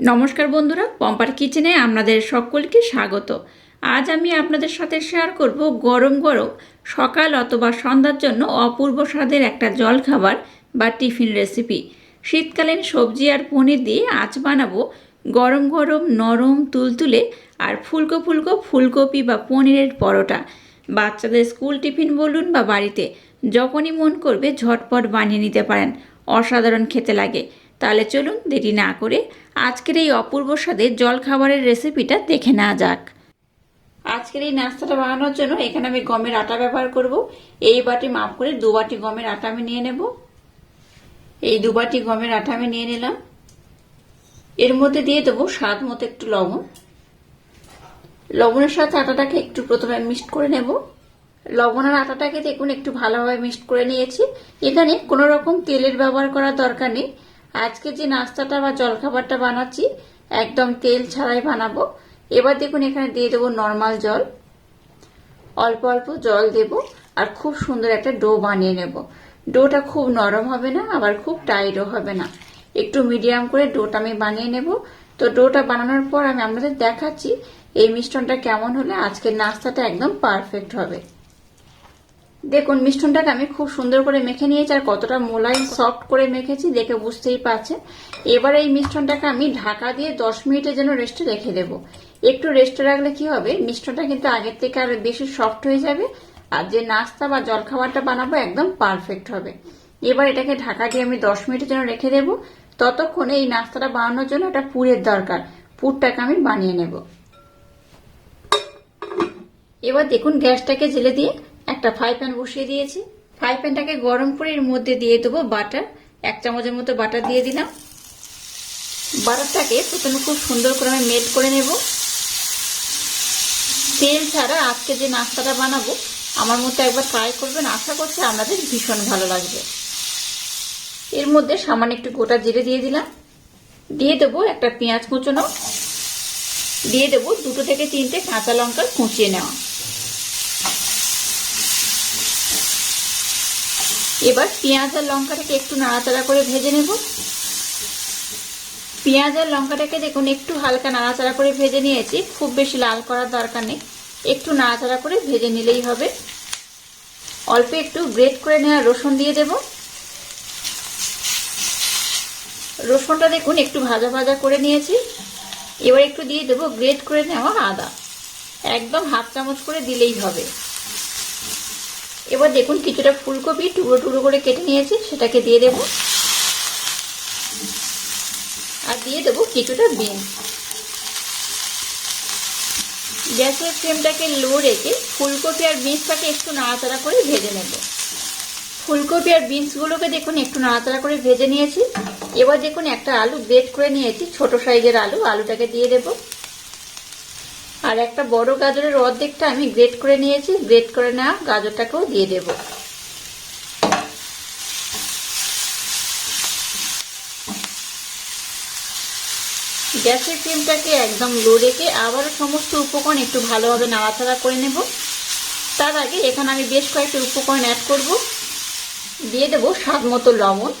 নমস্কার বন্ধুরা, পম্পার কিচেনে আপনাদের সকলকে স্বাগত। আজ আমি আপনাদের সাথে শেয়ার করব গরম গরম সকাল অথবা সন্ধ্যার জন্য অপূর্ব স্বাদের একটা জলখাবার বা টিফিন রেসিপি শীতকালীন সবজি আর পনির দিয়ে আজ বানাবো গরম গরম নরম তুলতুলে আর ফুলকো ফুলকো ফুলকপি বা পনিরের পরোটা। বাচ্চাদের স্কুল টিফিন বলুন বা বাড়িতে, যখনই মন করবে ঝটপট বানিয়ে নিতে পারেন, অসাধারণ খেতে লাগে। তাহলে চলুন দেরি না করে আজকের এই অপূর্ব স্বাদের জলখাবারের রেসিপিটা দেখে নেওয়া যাক। আজকের এই নাস্তাটা বানানোর জন্য এখানে আমি গমের আটা ব্যবহার করব। এই বাটি মাপ করে দু বাটি গমের আটা আমি নিয়ে নেব। এই দু বাটি গমের আটা আমি নিয়ে নিলাম। এর মধ্যে দিয়ে দেবো স্বাদ মতো একটু লবণ। লবণের সাথে আটাটাকে একটু প্রথমে মিক্সড করে নেব। লবণ আর আটাটাকে দেখুন একটু ভালোভাবে মিক্সড করে নিয়েছি। এখানে কোনো রকম তেলের ব্যবহার করার দরকার নেই। আজকে যে নাস্তাটা বা জলখাবারটা বানাচ্ছি, একদম তেল ছাড়াই বানাবো। এবার দেখুন এখানে দিয়ে দেবো নর্মাল জল। অল্প অল্প জল দেব আর খুব সুন্দর একটা ডো বানিয়ে নেব। ডোটা খুব নরম হবে না, আবার খুব টাইটও হবে না। একটু মিডিয়াম করে ডোটা আমি বানিয়ে নেব। তো ডোটা বানানোর পর আমি আপনাদের দেখাচ্ছি এই মিশ্রণটা কেমন হলে আজকের নাস্তাটা একদম পারফেক্ট হবে। দেখুন মিষ্টনটাকে আমি খুব সুন্দর করে মেখে নিয়েছি আর কতটা মোলায়েম সফট করে মেখেছি, দেখে বুঝতেই পারছেন। এবার এই মিষ্টনটাকে আমি ঢাকা দিয়ে দশ মিনিটের জন্য রেস্টে রেখে দেবো। একটু রেস্টে রাখলে কি হবে মিষ্টনটা কিন্তু আগের থেকে আরও বেশি সফট হয়ে যাবে আর যে নাস্তা বা জলখাবারটা বানাবো একদম পারফেক্ট হবে। এবার এটাকে ঢাকা দিয়ে আমি দশ মিনিটের জন্য রেখে দেবো। ততক্ষণে এই নাস্তাটা বানানোর জন্য একটা পুরের দরকার, পুরটাকে আমি বানিয়ে নেব। এবার দেখুন গ্যাসটাকে জেলে দিয়ে একটা ফ্রাই প্যান বসিয়ে দিয়েছি। ফ্রাই প্যানটাকে গরম করে এর মধ্যে দিয়ে দেবো বাটার। এক চামচের মতো বাটার দিয়ে দিলাম। বাটারটাকে প্রথমে খুব সুন্দর করে আমি মেল্ট করে নেব। তেল ছাড়া আজকে যে নাস্তাটা বানাবো, আমার মতো একবার ট্রাই করবেন। আশা করছি আপনাদের ভীষণ ভালো লাগবে। এর মধ্যে সামান্য একটু গোটা জিরে দিয়ে দিলাম। দিয়ে দেবো একটা পেঁয়াজ কুচোনো। দিয়ে দেবো দুটো থেকে তিনটে কাঁচা লঙ্কা কুচিয়ে নেওয়া। এবার পেঁয়াজ আর লঙ্কাটাকে একটু নাড়াচাড়া করে ভেজে নেব। পেঁয়াজ আর লঙ্কাটাকে দেখুন, একটু হালকা নাড়াচাড়া করে ভেজে নিয়েছি। খুব বেশি লাল করার দরকার নেই। একটু নাড়াচাড়া করে ভেজে নিলেই হবে। অল্প একটু গ্রেট করে নেওয়া রসুন দিয়ে দেব। রসুনটা দেখুন, একটু ভাজা ভাজা করে নিয়েছি। এবার একটু দিয়ে দেবো গ্রেট করে নেওয়া আদা। একদম হাফ চামচ করে দিলেই হবে। এবার দেখুন কিছুটা ফুলকপি টুকরো টুকরো করে কেটে নিয়েছি, সেটাকে দিয়ে দেব। আর দিয়ে দেবো কিছুটা বিনস গ্যাসের ফ্লেমটাকে লো রেখে ফুলকপি আর বিনসটাকে একটু নাড়াচাড়া করে ভেজে নেব। ফুলকপি আর বিনসগুলোকে দেখুন একটু নাড়াচাড়া করে ভেজে নিয়েছি। এবার দেখুন একটা আলু গ্রেট করে নিয়েছি, ছোট সাইজের আলু। আলুটাকে দিয়ে দেবো। আর একটা বড় গাজরের অর্ধেকটা আমি গ্রেট করে নিয়েছি। গ্রেট করে নেওয়া গাজরটাকেও দিয়ে দেব। গ্যাসের ফ্লেমটাকে একদম লো রেখে আবারও সমস্ত উপকরণ একটু ভালোভাবে নাড়াচাড়া করে নেব। তার আগে এখানে আমি বেশ কয়েকটি উপকরণ অ্যাড করব। দিয়ে দেব স্বাদ মতো লবণ।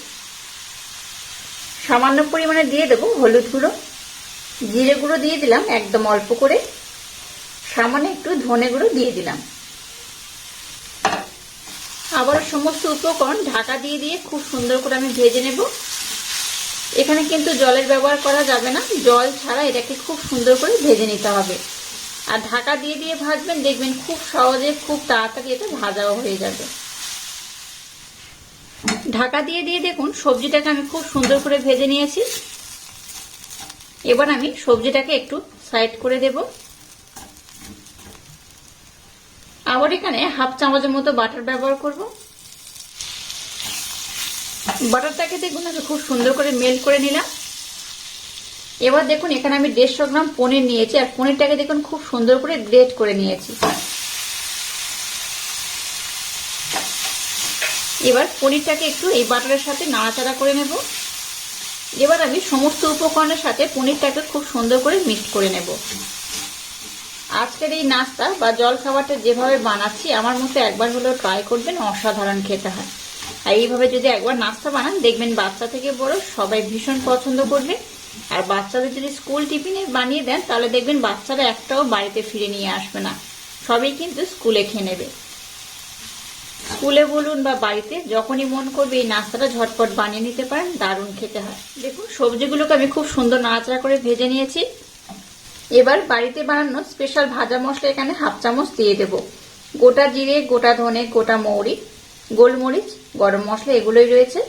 সামান্য পরিমাণে দিয়ে দেবো হলুদ গুঁড়ো। জিরে গুঁড়ো দিয়ে দিলাম একদম অল্প করে। সামান্য একটু ধনে গুঁড়ো দিয়ে দিলাম। আবার সমস্ত উপকরণ ঢাকা দিয়ে দিয়ে খুব সুন্দর করে আমি ভেজে নেব। এখানে কিন্তু জলের ব্যবহার করা যাবে না। জল ছাড়া এটাকে খুব সুন্দর করে ভেজে নিতে হবে। আর ঢাকা দিয়ে দিয়ে ভাজবেন, দেখবেন খুব সহজে, খুব তাড়াতাড়ি এটা ভাজাও হয়ে যাবে। ঢাকা দিয়ে দিয়ে দেখুন, সবজিটাকে আমি খুব সুন্দর করে ভেজে নিয়েছি। এবার আমি সবজিটাকে একটু সাইড করে দেবো। আবার এখানে হাফ চামচের মতো বাটার ব্যবহার করব। বাটারটাকে দেখুন, আমি খুব সুন্দর করে মেল্ট করে নিলাম। এবার দেখুন, এখানে আমি দেড়শো গ্রাম পনির নিয়েছি, আর পনিরটাকে দেখুন, খুব সুন্দর করে গ্রেট করে নিয়েছি। এবার পনিরটাকে একটু এই বাটারের সাথে নাড়াচাড়া করে নেব। এবার আমি সমস্ত উপকরণের সাথে পনিরটাকে খুব সুন্দর করে মিক্স করে নেব। আজকের এই নাস্তা বা জল খাবারটা যেভাবে বানাচ্ছি, আমার মতো একবার হলেও ট্রাই করবেন, অসাধারণ খেতে হয়। আর এইভাবে যদি একবার নাস্তা বানান, দেখবেন বাচ্চা থেকে বড় সবাই ভীষণ পছন্দ করবে। আর বাচ্চাদের যদি স্কুল টিফিনে বানিয়ে দেন, তাহলে দেখবেন বাচ্চারা একটাও বাড়িতে ফিরে নিয়ে আসবে না। সবই কিন্তু স্কুলে খেয়ে নেবে। স্কুলে বলুন বা বাড়িতে, যখনই মন করবে এই নাস্তাটা ঝটপট বানিয়ে নিতে পারেন, দারুণ খেতে হয়। দেখুন, সবজিগুলোকে আমি খুব সুন্দর নাড়াচাড়া করে ভেজে নিয়েছি। এবার বাড়িতে বানানো স্পেশাল ভাজা মশলা এখানে হাফ চামচ দিয়ে দেব। গোটা জিরে, গোটা ধনে, গোটা মৌরি, গোলমরিচ, গরম মশলা এগুলোই রয়েছে।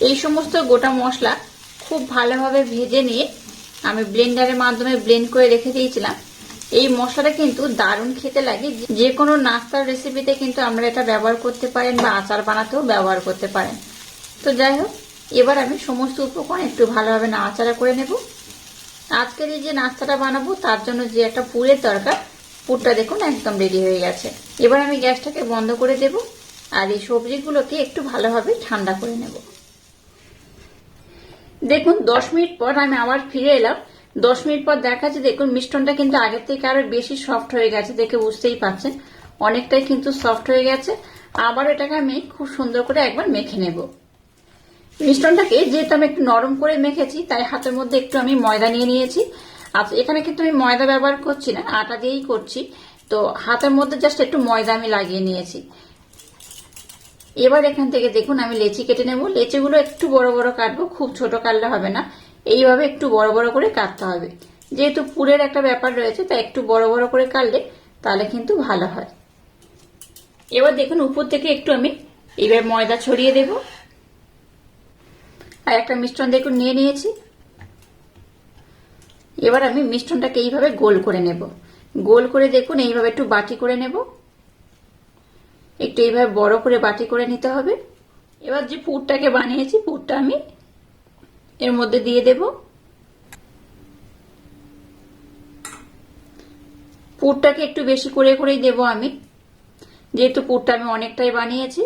এই সমস্ত গোটা মশলা খুব ভালোভাবে ভেজে নিয়ে আমি ব্লেন্ডারের মাধ্যমে ব্লেন্ড করে রেখে দিয়েছিলাম। এই মশলাটা কিন্তু দারুণ খেতে লাগে। যে কোনো নাস্তার রেসিপিতে কিন্তু আমরা এটা ব্যবহার করতে পারেন বা আচার বানাতেও ব্যবহার করতে পারেন। তো যাই হোক, এবার আমি সমস্ত উপকরণ একটু ভালোভাবে নাড়াচাড়া করে নেব। আজকের এই যে নাস্তাটা বানাবো, তার জন্য যে একটা পুরের দরকার পুরটা দেখুন একদম রেডি হয়ে গেছে। এবার আমি গ্যাসটাকে বন্ধ করে দেব, আর এই সবজিগুলোকে একটু ভালোভাবে ঠান্ডা করে নেব। দেখুন, দশ মিনিট পর আমি আবার ফিরে এলাম। দশ মিনিট পর দেখা যাচ্ছে দেখুন মিষ্টনটা কিন্তু আগের থেকে আরও বেশি সফট হয়ে গেছে দেখে বুঝতেই পারছেন অনেকটাই কিন্তু সফট হয়ে গেছে। আবার এটাকে আমি খুব সুন্দর করে একবার মেখে নেব। মিষ্টনটাকে যেহেতু আমি একটু নরম করে মেখেছি, তাই হাতের মধ্যে একটু আমি ময়দা নিয়ে নিয়েছি। আচ্ছা এখানে কিন্তু আমি ময়দা ব্যবহার করছি না, আটা দিয়েই করছি। তো হাতের মধ্যে জাস্ট একটু ময়দা আমি লাগিয়ে নিয়েছি। এবার এখান থেকে দেখুন, আমি লেচি কেটে নেব। লেচিগুলো একটু বড় বড় কাটবো, খুব ছোট কাটলে হবে না। এইভাবে একটু বড় বড় করে কাটতে হবে। যেহেতু পুরের একটা ব্যাপার রয়েছে, তাই একটু বড় বড় করে কাটলে তাহলে কিন্তু ভালো হয়। এবার দেখুন, উপর থেকে একটু আমি এবার ময়দা ছড়িয়ে দেব। আর একটা মিশ্রণ দেখুন নিয়ে নিয়েছি। এবার আমি মিশ্রণটাকে এইভাবে গোল করে নেব। গোল করে দেখুন, এইভাবে একটু বাটি করে নেব। একটু এইভাবে বড় করে বাটি করে নিতে হবে। এবার যে পুরটাকে বানিয়েছি, পুরটা আমি এর মধ্যে দিয়ে দেব। পুরটাকে একটু বেশি করে করেই দেব আমি। যেহেতু পুরটা আমি অনেকটাই বানিয়েছি।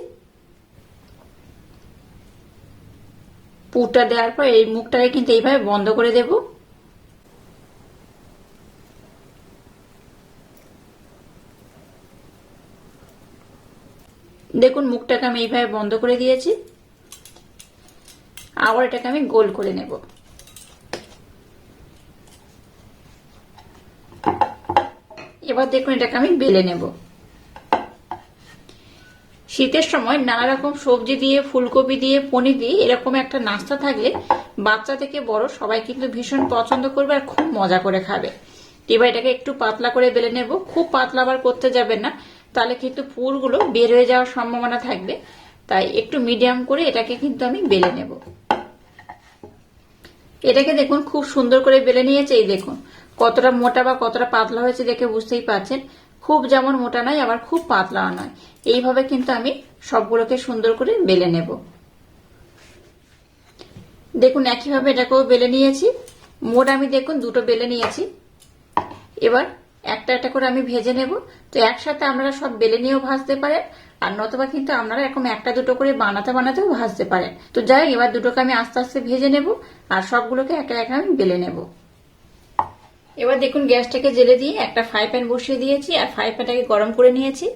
পুরটা দেওয়ার পর এই মুখটাকে কিন্তু এইভাবে বন্ধ করে দেব। দেখুন, মুখটাকে আমি এইভাবে বন্ধ করে দিয়েছি। আবার এটাকে আমি গোল করে নেব। এবার দেখুন, এটাকে আমি বেলে নেব। শীতের সময় নানা রকম সবজি দিয়ে, ফুলকপি দিয়ে, পনির দিয়ে এরকম একটা নাস্তা থাকলে বাচ্চা থেকে বড় সবাই কিন্তু ভীষণ পছন্দ করবে আর খুব মজা করে খাবে। এবার এটাকে একটু পাতলা করে বেলে নেব। খুব পাতলা আবার করতে যাবেন না। তাহলে কিন্তু পুরগুলো বের হয়ে যাওয়ার সম্ভাবনা থাকবে। তাই একটু মিডিয়াম করে এটাকে কিন্তু আমি বেলে নেব। এটাকে দেখুন, খুব সুন্দর করে বেলে নিয়েছে। এই দেখুন, কতটা মোটা বা কতটা পাতলা হয়েছে দেখে বুঝতেই পারছেন। খুব যেমন মোটা নয়, আবার খুব পাতলাও নয়। এইভাবে কিন্তু আমি সবগুলোকে সুন্দর করে বেলে নেব। দেখুন, একইভাবে এটাকেও বেলে নিয়েছি। মোট আমি দেখুন, দুটো বেলে নিয়েছি। এবার একটা একটা করে আমি ভেজে নেব। তো একসাথে আপনারা সব বেলে নিয়েও ভাজতে পারেন, আর নতবা কিন্তু আপনারা এরকম একটা দুটো করে বানাতে বানাতেও ভাজতে পারেন। তো যাই এবার দুটোকে আমি আস্তে আস্তে ভেজে নেব, আর সবগুলোকে একা একা আমি বেলে নেব। এবার দেখুন গ্যাসটাকে জেলে দিয়ে একটা ফ্রাই প্যান বসিয়ে দিয়েছি, আর ফ্রাই প্যানটাকে গরম করে নিয়েছি।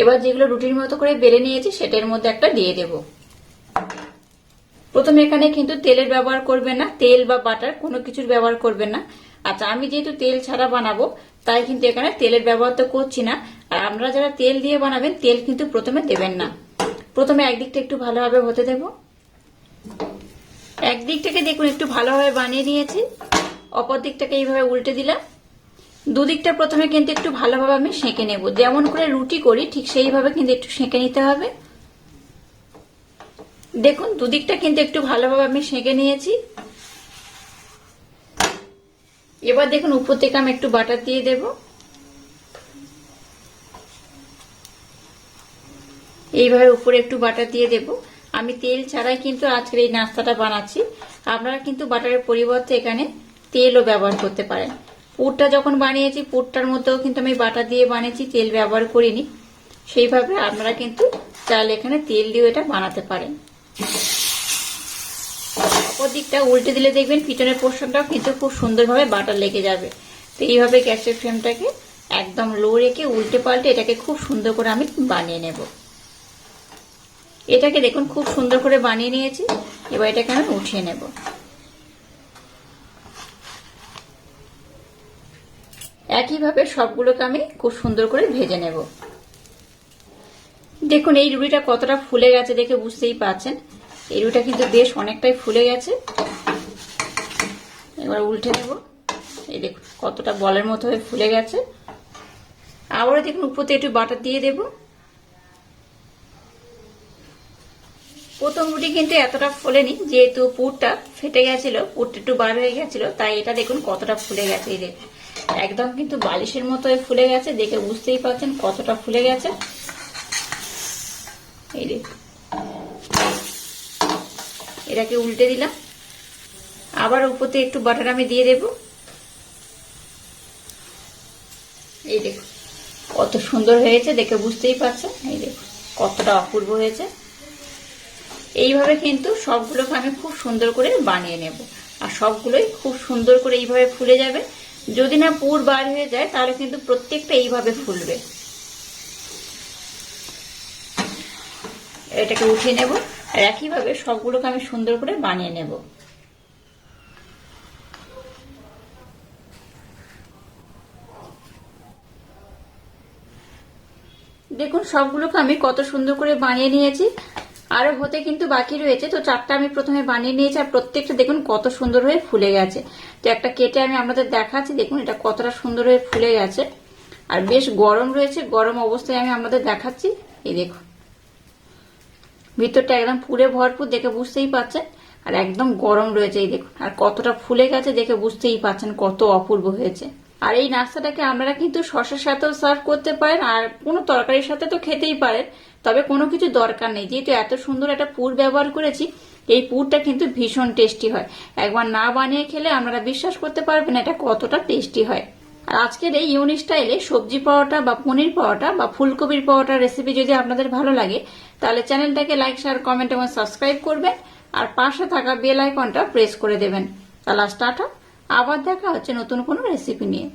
এবার যেগুলো রুটির মতো করে বেলে নিয়েছি, সেটার মধ্যে একটা দিয়ে দেব। প্রথমে এখানে কিন্তু তেলের ব্যবহার করবে না, তেল বা বাটার কোনো কিছুর ব্যবহার করবেন না। আচ্ছা আমি যেহেতু তেল ছাড়া বানাবো, তাই কিন্তু এখানে তেলের ব্যবহার তো করছি না। আর আপনারা যারা তেল দিয়ে বানাবেন, তেল কিন্তু প্রথমে দেবেন না। প্রথমে একদিকটা একটু ভালোভাবে হতে দেব। একদিকটাকে দেখুন একটু ভালোভাবে বানিয়ে নিয়েছি। অপর দিকটাকে এইভাবে উল্টে দিলাম। দুদিকটা প্রথমে কিন্তু একটু ভালোভাবে আমি সেঁকে নেব। যেমন করে রুটি করি, ঠিক সেইভাবে কিন্তু একটু সেঁকে নিতে হবে। দেখুন, দুদিকটা কিন্তু একটু ভালোভাবে আমি সেঁকে নিয়েছি। এবার দেখুন, উপর থেকে আমি একটু বাটার দিয়ে দেব। এইভাবে উপরে একটু বাটার দিয়ে দেব। আমি তেল ছাড়াই কিন্তু আজকের এই নাস্তাটা বানাচ্ছি। আপনারা কিন্তু বাটারের পরিবর্তে এখানে তেলও ব্যবহার করতে পারেন। পুরটা যখন বানিয়েছি, পুরটার মধ্যেও কিন্তু আমি বাটার দিয়ে বানিয়েছি, তেল ব্যবহার করিনি। সেইভাবে আপনারা কিন্তু চাল এখানে তেল দিয়েও এটা বানাতে পারেন। অপর দিকটা উল্টে দিলে দেখবেন পিছনের পোর্শনটাও কিন্তু খুব সুন্দরভাবে বাটার লেগে যাবে। তো এইভাবে গ্যাসের ফ্লেমটাকে একদম লো রেখে উল্টে পাল্টে এটাকে খুব সুন্দর করে আমি বানিয়ে নেব। এটাকে দেখুন খুব সুন্দর করে বানিয়ে নিয়েছি। এবার এটাকে আমি উঠিয়ে নেব। একইভাবে সবগুলোকে আমি খুব সুন্দর করে ভেজে নেব। দেখুন, এই রুটিটা কতটা ফুলে গেছে দেখে বুঝতেই পারছেন এই রুটিটা কিন্তু বেশ অনেকটাই ফুলে গেছে। এবার উল্টে নেব। এই দেখুন, কতটা বলের মতো হয়ে ফুলে গেছে। আবারও দেখুন উপরতে একটু বাটার দিয়ে দেব। প্রথম রুটি কিন্তু এতটা ফোলেনি, যেহেতু পুরটা ফেটে গেছিল, পুরটা একটু বার হয়ে গেছিল, তাই এটা দেখুন কতটা ফুলে গেছে, এই দেখুন। একদম কিন্তু বালিশের মতো ফুলে গেছে, দেখে বুঝতেই পারছেন কতটা ফুলে গেছে। এই দেখুন। এটাকে উল্টে দিলাম। আবার উপরতে একটু বাটার আমি দিয়ে দেব। এই দেখুন, কত সুন্দর হয়েছে, দেখে বুঝতেই পারছেন। এই দেখুন, কতটা অপূর্ব হয়েছে। এইভাবে কিন্তু সবগুলোকে আমি খুব সুন্দর করে বানিয়ে নেব। আর সবগুলোই খুব সুন্দর করে এইভাবে ফুলে যাবে। যদি না পুর বার হয়ে যায়, তাহলে কিন্তু প্রত্যেকটা এইভাবে ফুলবে। এটাকে উঠিয়ে নেব, আর একইভাবে সবগুলোকে আমি সুন্দর করে বানিয়ে নেব। দেখুন, সবগুলোকে আমি কত সুন্দর করে বানিয়ে নিয়েছি। আরও হতে কিন্তু বাকি রয়েছে। তো চারটা আমি প্রথমে বানিয়ে নিয়েছি আর প্রত্যেকটা দেখুন কত সুন্দর হয়ে ফুলে গেছে। তো একটা কেটে আমি আপনাদের দেখাচ্ছি, দেখুন এটা কতটা সুন্দর হয়ে ফুলে গেছে। আর বেশ গরম রয়েছে, গরম অবস্থায় আমি আপনাদের দেখাচ্ছি। এই দেখুন। ভিতরটা একদম পুরে ভরপুর, দেখে বুঝতেই পারছেন আর একদম গরম রয়েছে, এই দেখুন। আর কতটা ফুলে গেছে দেখে বুঝতেই পারছেন কত অপূর্ব হয়েছে। আর এই নাস্তাটাকে আপনারা কিন্তু শসার সাথেও সার্ভ করতে পারেন, আর কোনো তরকারির সাথে তো খেতেই পারেন। তবে কোনো কিছু দরকার নেই। যেহেতু এত সুন্দর একটা পুর ব্যবহার করেছি, এই পুরটা কিন্তু ভীষণ টেস্টি হয়। একবার না বানিয়ে খেলে আপনারা বিশ্বাস করতে পারবেন এটা কতটা টেস্টি হয়। আর আজকের এই ইউনিক স্টাইলে সবজি পাওয়াটা বা পনির পাওয়াটা বা ফুলকপির পাওয়াটা রেসিপি যদি আপনাদের ভালো লাগে, তাহলে চ্যানেলটাকে লাইক শেয়ার কমেন্ট এবং সাবস্ক্রাইব করবেন। আর পাশে থাকা বেল আইকনটা প্রেস করে দেবেন। তাহলে স্টার্ট আবার দেখা হচ্ছে নতুন কোনো রেসিপি নিয়ে।